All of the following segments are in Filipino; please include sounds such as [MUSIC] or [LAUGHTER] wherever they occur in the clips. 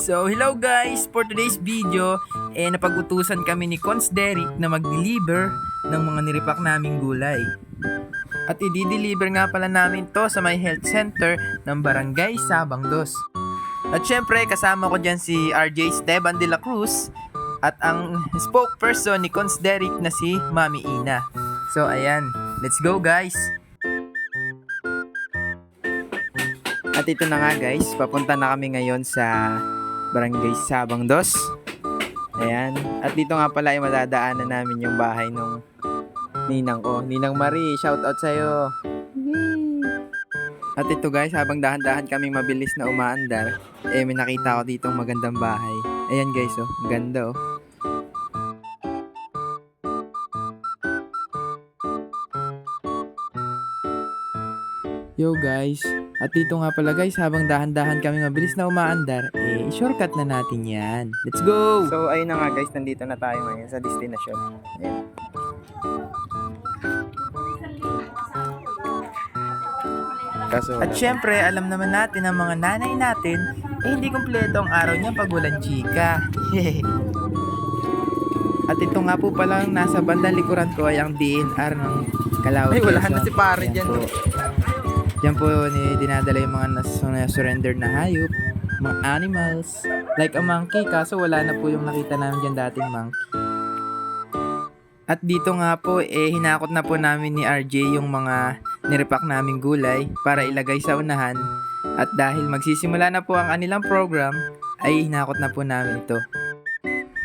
So, hello guys! For today's video, eh, napag-utusan kami ni Cons Derek na mag-deliver ng mga niripak naming gulay. At i-deliver nga pala namin to sa may health center ng Barangay Sabang Dos. At syempre, kasama ko dyan si RJ Esteban de la Cruz at ang spokesperson ni Cons Derek na si Mami Ina. So, ayan. Let's go guys! At ito na nga guys, papunta na kami ngayon sa Barangay Sabang Dos. Ayan. At dito nga pala ay madadaanan namin yung bahay nung ninang ko. Ninang Marie, shout out sa'yo. At ito guys, habang dahan-dahan kaming mabilis na umaandar, eh may nakita ko ditong magandang bahay. Ayan guys, oh, ganda oh. Yo guys, at dito nga pala guys, habang dahan-dahan kami mabilis na umaandar, eh, shortcut na natin yan. Let's go! So, ayun na nga guys, nandito na tayo ngayon sa destination. Ayan. Kaso At syempre, alam naman natin ang mga nanay natin, eh hindi kumpleto ang araw niya pag walang chika. [LAUGHS] At ito nga po palang nasa bandang likuran ko ay ang DNR ng Calao. Ay, wala na si pare Yan dyan. po. Diyan po ni dinadala yung mga surrender na hayop, mga animals, like a monkey, kaso wala na po yung nakita namin dyan dating monkey. At dito nga po, eh, hinakot na po namin ni RJ yung mga nirepack naming gulay para ilagay sa unahan. At dahil magsisimula na po ang kanilang program, ay hinakot na po namin ito.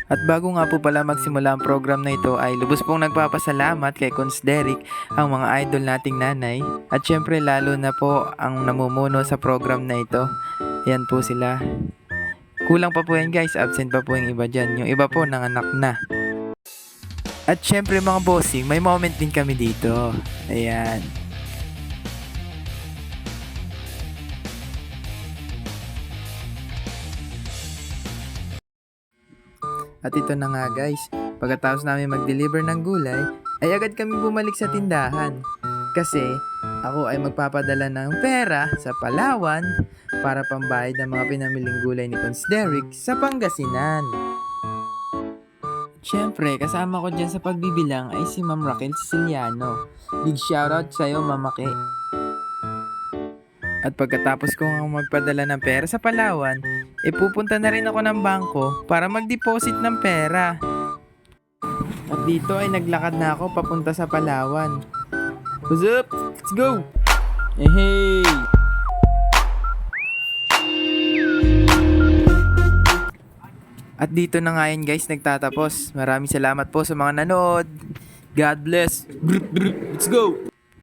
At bago nga po pala magsimula ang program na ito ay lubos pong nagpapasalamat kay Cons Derek ang mga idol nating nanay at syempre lalo na po ang namumuno sa program na ito. Yan po sila. Kulang pa po yan guys, absent pa po yung iba dyan. Yung iba po nanganak na. At syempre mga bossing, may moment din kami dito. Ayan. At ito na nga guys, pagkatapos namin mag-deliver ng gulay, ay agad kami bumalik sa tindahan. Kasi ako ay magpapadala ng pera sa Palawan para pambayad ng mga pinamiling gulay ni Cons Derek sa Pangasinan. Siyempre, kasama ko dyan sa pagbibilang ay si Ma'am Raquel Siciliano. Big shoutout sa'yo, Ma'am Maki. At pagkatapos ko nga magpadala ng pera sa Palawan, e pupunta na rin ako ng bangko para mag-deposit ng pera. At dito ay naglakad na ako papunta sa Palawan. What's up? Let's go! Hey! At dito na nga yan guys nagtatapos. Maraming salamat po sa mga nanood. God bless. Let's go!